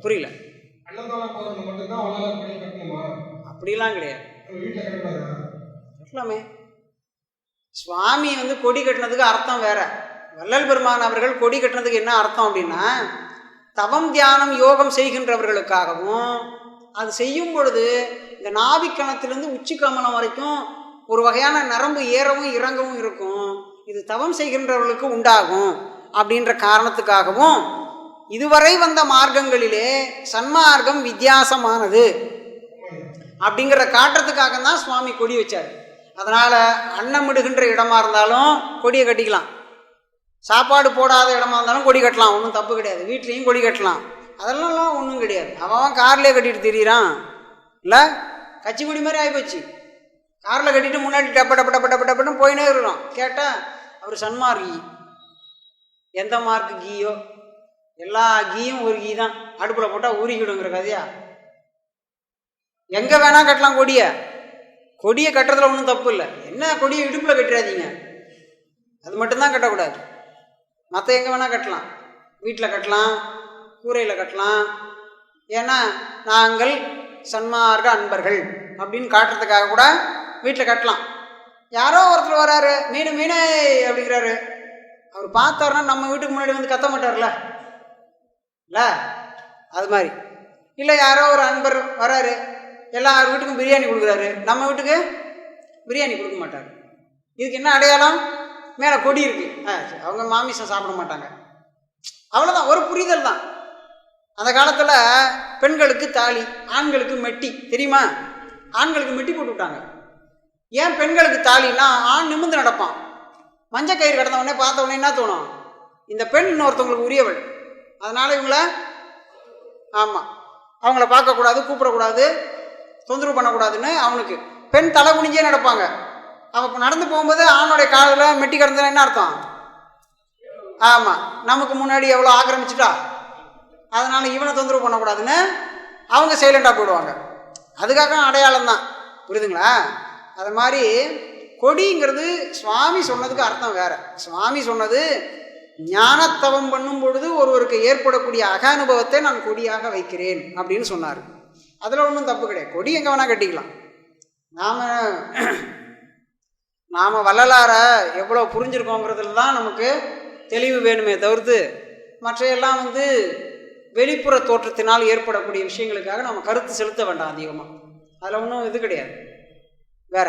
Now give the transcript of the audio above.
புரியல. அப்படிலாம் கிடையாது. கட்டலாமே சுவாமி வந்து கொடி கட்டினதுக்கு அர்த்தம் வேற. வள்ளல் பெருமான் அவர்கள் கொடி கட்டினதுக்கு என்ன அர்த்தம் அப்படின்னா தவம் தியானம் யோகம் செய்கின்றவர்களுக்காகவும் அது செய்யும் பொழுது இந்த நாபிக்கணத்திலிருந்து உச்சி கமலம் வரைக்கும் ஒரு வகையான நரம்பு ஏறவும் இறங்கவும் இருக்கும். இது தவம் செய்கின்றவர்களுக்கு உண்டாகும். அப்படின்ற காரணத்துக்காகவும் இதுவரை வந்த மார்க்கங்களிலே சன்மார்க்கம் வித்தியாசமானது அப்படிங்கிற காட்டுறதுக்காக தான் சுவாமி கொடி வச்சார். அதனால் அன்னமிடுகின்ற இடமா இருந்தாலும் கொடியை கட்டிக்கலாம். சாப்பாடு போடாத இடமா இருந்தாலும் கொடி கட்டலாம். ஒன்றும் தப்பு கிடையாது. வீட்லேயும் கொடி கட்டலாம். அதெல்லாம் ஒன்றும் கிடையாது. அவன் கார்லேயே கட்டிட்டு திரியிறான். இல்லை? கட்சி கொடி மாதிரி ஆகிப்போச்சு காரில் கட்டிட்டு முன்னாடி டப்ப டப்ப டப்ப டப்ப டப்புன்னு போயினே இருக்கிறோம் கேட்டால் அவர் சன்மார்கி. எந்த மார்க்கு கீயோ? எல்லா கீயும் ஒரு கீ தான். அடுப்பில் போட்டால் ஊறிக்கிடுங்கிற கதையா? எங்கே வேணால் கட்டலாம் கொடியை. கொடியை கட்டுறதுல ஒன்றும் தப்பு இல்லை. என்ன கொடியை இடுப்பில் கட்டிடாதீங்க அது மட்டும்தான் கட்டக்கூடாது. மற்ற எங்கே வேணால் கட்டலாம். வீட்டில் கட்டலாம் கூரையில் கட்டலாம். ஏன்னா நாங்கள் சன்மார்க்க அன்பர்கள் அப்படின்னு காட்டுறதுக்காக கூட வீட்டில் கட்டலாம். யாரோ ஒருத்தர் வராரு. மீன் மீனே அப்படிங்கிறாரு. அவர் பார்த்தாருன்னா நம்ம வீட்டுக்கு முன்னாடி வந்து கத்த மாட்டார்ல? இல்லை அது மாதிரி. இல்லை யாரோ ஒரு அன்பர் வராரு. எல்லார் வீட்டுக்கும் பிரியாணி கொடுக்குறாரு. நம்ம வீட்டுக்கு பிரியாணி கொடுக்க மாட்டார். இதுக்கு என்ன அடையாளம்? மேலே கொடி இருக்கு. ஆ சரி, அவங்க மாமிசம் சாப்பிட மாட்டாங்க. அவ்வளோதான் ஒரு புரிதல் தான். அந்த காலத்தில் பெண்களுக்கு தாலி ஆண்களுக்கு மெட்டி. தெரியுமா? ஆண்களுக்கு மெட்டி போட்டு விட்டாங்க. ஏன் பெண்களுக்கு தாலின்னா ஆண் நிமிர்ந்து நடப்பான். மஞ்சள் கயிறு கடந்த உடனே பார்த்த உடனே என்ன தோணும்? இந்த பெண் இன்னொருத்தவங்களுக்கு உரியவள். அதனால் இவங்கள ஆமாம் அவங்கள பார்க்கக்கூடாது கூப்பிடக்கூடாது தொந்தரவு பண்ணக்கூடாதுன்னு அவனுக்கு. பெண் தலை குனிஞ்சே நடப்பாங்க. அவன் நடந்து போகும்போது ஆணுடைய காலில் மெட்டி கிடந்தா என்ன அர்த்தம்? ஆமாம் நமக்கு முன்னாடி எவ்வளோ ஆக்கிரமிச்சிட்டா? அதனால் இவனை தொந்தரவு பண்ணக்கூடாதுன்னு அவங்க சைலண்டாக போயிடுவாங்க. அதுக்காக அடையாளம் தான் புரியுதுங்களா? அது மாதிரி கொடிங்கிறது சுவாமி சொன்னதுக்கு அர்த்தம் வேற. சுவாமி சொன்னது ஞானத்தவம் பண்ணும் பொழுது ஒருவருக்கு ஏற்படக்கூடிய அக அனுபவத்தை நான் கொடியாக வைக்கிறேன் அப்படின்னு சொன்னார். அதில் ஒன்றும் தப்பு கிடையாது. கொடி எங்கே வேணால் கட்டிக்கலாம். நாம் நாம் வள்ளலார எவ்வளோ புரிஞ்சிருக்கோங்கிறதுல தான் நமக்கு தெளிவு வேணுமே தவிர்த்து மற்றையெல்லாம் வந்து வெளிப்புற தோற்றத்தினால் ஏற்படக்கூடிய விஷயங்களுக்காக நம்ம கருத்து செலுத்த வேண்டாம் அதிகமாக அதில் ஒன்றும் இது கிடையாது. வேற.